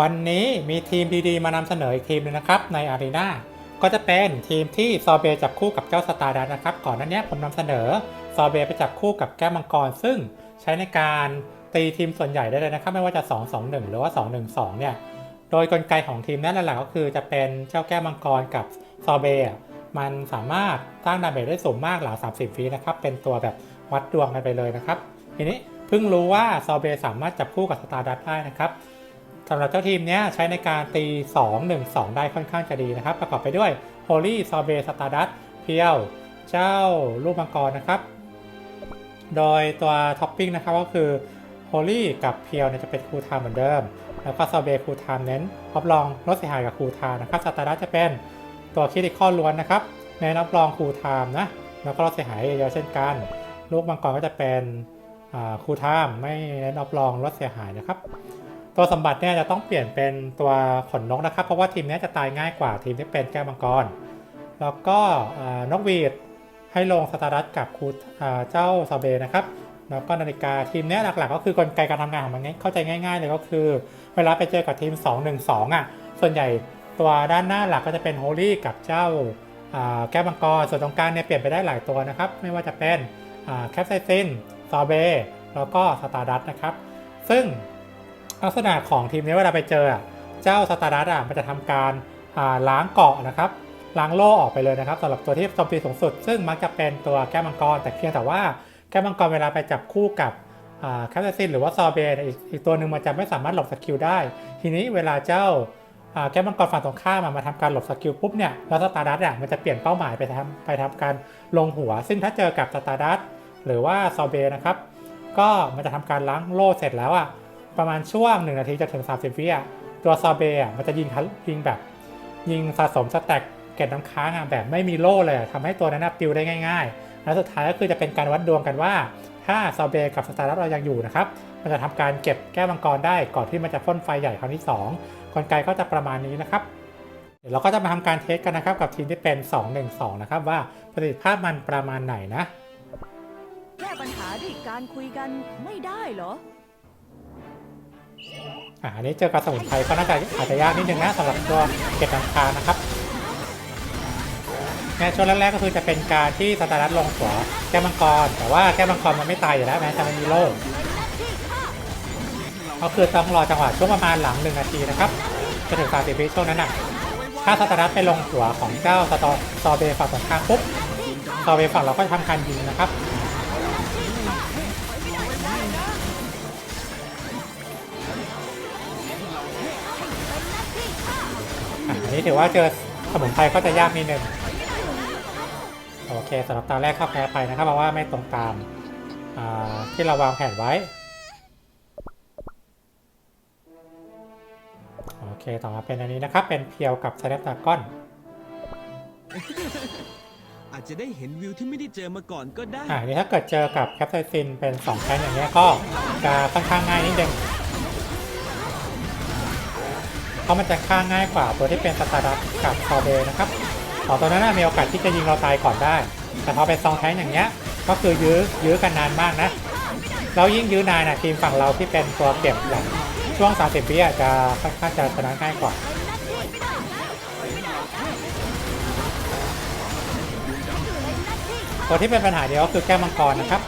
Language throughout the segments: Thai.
วันนี้มีทีมดีๆ มานำเสนออีกทีมหนึงนะครับในอารีนาก็จะเป็นทีมที่ซอเบจับคู่กับเจ้าสตาร์ดัสนะครับ ก่อนหน้านี้ผมนำเสนอซอเบไปจับคู่กับแก้มังกร ซึ่งใช้ในการตีทีมส่วนใหญ่ได้เลยนะครับ ไม่ว่าจะ 2-2-1 หรือว่า 2-1-2 เนี่ย โดยกลไกของทีมนั่นแหละก็คือจะเป็นเจ้าแก้มังกรกับซอเบมันสามารถสร้างดาเมจได้สูงมากหลัง30ฟีนะครับ เป็นตัวแบบวัดดวงกันไปเลยนะครับ ทีนี้เพิ่งรู้ว่าซอเบสามารถจับคู่กับสตาร์ดัสได้นะครับ สำหรับเจ้าทีมเนี้ยใช้ในการตี 2 1 2 ได้ค่อนข้างจะดีนะครับ ประกอบไปด้วย Holy ซอเบสตาร์ดัสเพียว เจ้าลูกมังกรนะครับ โดยตัวท็อปปิ้งนะครับก็คือ Holy กับเพียวเนี่ยจะเป็นคูลไทม์เหมือนเดิม แล้วก็ซอเบคูลไทม์เน้นรับรองลดเสียหายกับคูลไทม์นะครับสตาร์ดัสจะเป็นตัวคิดิคอล้วนนะครับเน้นรับรองคูลไทม์นะแล้วก็ลดเสียหายเยอะเช่นกัน ลูกมังกรก็จะเป็นคูลไทม์ไม่เน้นรับรองลดเสียหายนะครับ ตัวสมบัติเนี่ยจะต้องเปลี่ยนเป็นตัวขนนกนะครับ เพราะว่าทีมนี้จะตายง่ายกว่าทีมที่เป็นแก้วมังกร แล้วก็นกหวีดให้ลงสตาร์ดัสกับคูเจ้าซาเบนะครับแล้วก็นาฬิกาทีมนี้หลักๆ ก็คือกลไกการทำงานของมันง่ายเข้าใจง่าย ๆ เลยก็คือ เวลาไปเจอกับทีม 2-1-2อะส่วนใหญ่ตัวด้านหน้าหลักก็จะเป็นโฮลี่กับเจ้าแก้วมังกรส่วนตรงกลางเนี่ยเปลี่ยนไปได้หลายตัวนะครับ ไม่ว่าจะเป็นแคปไซซินซอเบแล้วก็สตาร์ดัสนะครับ ซึ่ง ลักษณะของทีมนี้เวลาไปเจอเจ้าสตาร์ดัสอะมันจะทำการาล้างเกาะนะครับล้างโล่ออกไปเลยนะครับสำหรับตัวที่โจมตีสูงสุด ซึ่งมักจะเป็นตัวแก้มังกร แต่เพียงแต่ว่าแก้มังกรเวลาไปจับคู่กับแคปซินหรือว่าซอเบอีกอีกตัวหนึ่งมันจะไม่สามารถหลบสกิลได้ ทีนี้เวลาเจ้าแก้มังกรฝั่งตรงข้ามมาทำการหลบสกิลปุ๊บเนี่ยแล้วสตาร์ดัสอะมันจะเปลี่ยนเป้าหมายไปทำไปทำการลงหัว ซึ่งถ้าเจอกับสตาร์ดัสหรือว่าซอเบนะครับก็มันจะทำการล้างโล่เสร็จแล้วอะ ประมาณช่วง 1 นาทีจะถึง 30 วิอะตัวซอเบอะมันจะยิงทัยิงแบบ ยิงสะสมสแต็กเก็บน้ำค้างอะแบบไม่มีโล่เลยอะทำให้ตัวนั้นนะปิวได้ง่ายๆ แล้วสุดท้ายก็คือจะเป็นการวัดดวงกันว่า ถ้าซอเบกับสตาร์ดัสเรายังอยู่นะครับมันจะทำการเก็บแก้วมังกรได้ก่อนที่มันจะพ่นไฟใหญ่ครั้งที่ 2 กลไกก็จะประมาณนี้นะครับเดี๋ยวเราก็จะมาทำการเทสกันนะครับกับทีมที่เป็น 2-1-2 นะครับว่าประสิทธิภาพมันประมาณไหนนะ แก้ปัญหาด้วยการคุยกันไม่ได้เหรอ อ่าอันนี้เจอกับสมุนไพรก็น่าจะอาจจะยากนิดนึงนะสำหรับตัวเก็บน้ำคานะครับเนี่ช่วงแรกๆก็คือจะเป็นการที่สตาร์ดัสลงหัวแก้มังกร แต่ว่าแก้มังกรมันไม่ตายอยู่แล้วแม้จะไม่มีโล่ก็คือต้องรอจังหวะช่วงประมาณหลังหนึ่งนาทีนะครับจะถึงสามสิบวิช่วงนั้นอะถ้าสตาร์ดัสไปลงหัวของเจ้าสตอสตอเบฝั่งตรงข้ามปุ๊บสตอเบฝั่งเราก็จะทำการยิงนะครับ นนี้ถือว่าเจอสมุนไพรก็จะยากนิดนึงโอเคสำหรับตาแรกเข้าแพ้ไปนะครับเพราะว่าไม่ตรงตามอ่าที่เราวางแผนไว้ โอเคต่อมาเป็นอันนี้นะครับ เป็นเพียวกับสแนปดากอนอาจจะได้เห็นวิวที่ไม่ได้เจอมาก่อนก็ได้ อ่านี่ถ้าเกิดเจอกับแคปไซซินเป็น2แท่งอย่างเงี้ยก็จะค่อนข้างง่ายนิดนึงเพ ราะมันจะฆ่าง่ายกว่าตัวที่เป็นสตาร์ดัสกับซอเบนะครับสองตัวนั้นมีโอกาสที่จะยิงเราตายก่อนได้ แต่พอเป็นซองแท้งอย่างเงี้ยก็คือยื้อยื้อกันนานมากนะเรายิ่งยื้อนานนะทีมฝั่งเราที่เป็นตัวเก็บแบบช่วง 30วิอาจจะค่อนข้างจะชนะง่ายกว่าตัวที่เป็นปัญหาเดียวก็คือแก้มังกรนะครับ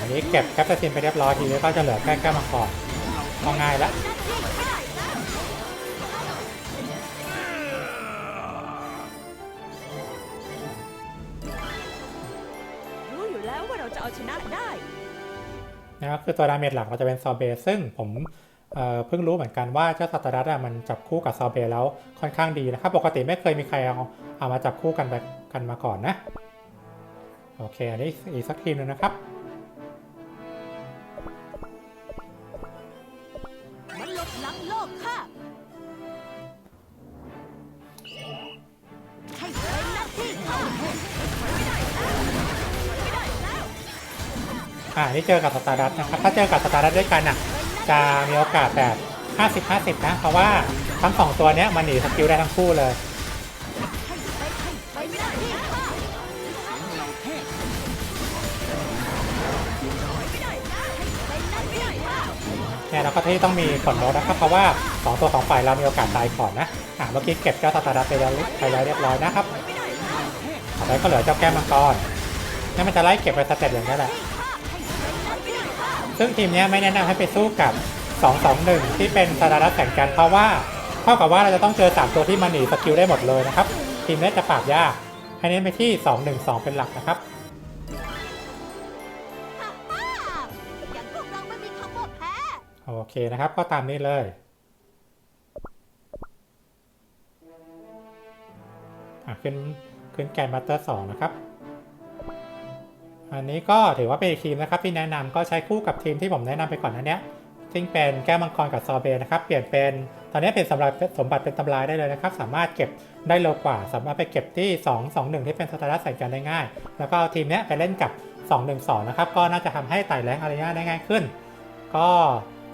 อันนี้เก็บแคปเปอร์ซินไปเรียบร้อยทีนี้ก็จะเหลือแค่แก้มังกร ก็ง่ายแล้วรู้อยู่แล้วว่าเราจะเอาชนะได้นะครับคือตัวดาเมจหลักเราจะเป็นซอเบซึ่งผมเอ่อเพิ่งรู้เหมือนกันว่าเจ้าสตาร์ดัสอะมันจับคู่กับซอเบแล้วค่อนข้างดีนะครับปกติไม่เคยมีใครเอาเอามาจับคู่กันแบบกันมาก่อนนะ โอเค อันนี้อีกสักทีมหนึงนะครับ ลบล้างโลกค่ะ ให้เป็นหน้าที่ค่ะ ไม่ได้แล้ว ไม่ได้แล้ว อ่านี่เจอกับสตาร์ดัสนะครับ ถ้าเจอกับสตาร์ดัสด้วยกันอะ จะมีโอกาสแบบ 50-50 นะ เพราะว่าทั้งสองตัวเนี้ยมันหนีสกิลได้ทั้งคู่เลย เนี่ยเราก็ที่ต้องมีผลลดนะครับเพราะว่า 2 ตัวของฝ่ายเรามีโอกาสตายก่อนนะอะเมื่อกี้เก็บเจ้าสตาร์ดัสไปแล้วไปแล้วเรียบร้อยนะครับไม่ได้แล้วต่อไปก็เหลือเจ้าแก้มังกรนี่มันจะไล่เก็บไปสเต็ปอย่างนี้แหละซึ่งทีมนี้ไม่แนะนำให้ไปสู้กับ 221 ที่เป็นสตาร์ดัสแข่งกันเพราะว่าเท่ากับว่าเราจะต้องเจอ 3 ตัวที่มันหนีสกิลได้หมดเลยนะครับทีมนี้จะปราบยากให้เน้นไปที่ 212 เป็นหลักนะครับ โอเคนะครับ ก็ตามนี้เลยขึ้นขึ้นแกนมาเตอร์สองนะครับ อันนี้ก็ถือว่าเป็นอีกทีมนะครับ ที่แนะนำก็ใช้คู่กับทีมที่ผมแนะนำไปก่อนนั้นเนี้ยซึ่งเป็นแก้วมังกรกับซอเบนะครับ เปลี่ยนเป็นตอนนี้เป็นสำหรับสมบัติเป็นตำรายได้เลยนะครับ สามารถเก็บได้เร็วกว่า สามารถไปเก็บที่ 2 2 1 ที่เป็นสตาร์ทใส่กันได้ง่าย แล้วก็เอาทีมเนี้ยไปเล่นกับ 2 1 2 นะครับ ก็น่าจะทำให้ไต่แรงอารีนาได้ง่ายขึ้น ก็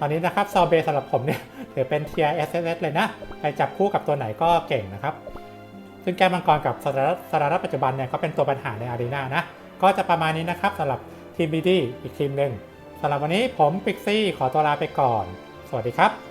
ตอนนี้นะครับซอเบสำหรับผมเนี่ยถือเป็นเทียร์ S S S เลยนะไปจับคู่กับตัวไหนก็เก่งนะครับ ซึ่งแก้มังกรกับสาร์สาร์ปัจจุบันเนี่ยก็เป็นตัวปัญหาในอารีนานะ ก็จะประมาณนี้นะครับสำหรับทีมบีดีอีกทีมหนึ่งสำหรับวันนี้ผมปิกซี่ขอตัวลาไปก่อน สวัสดีครับ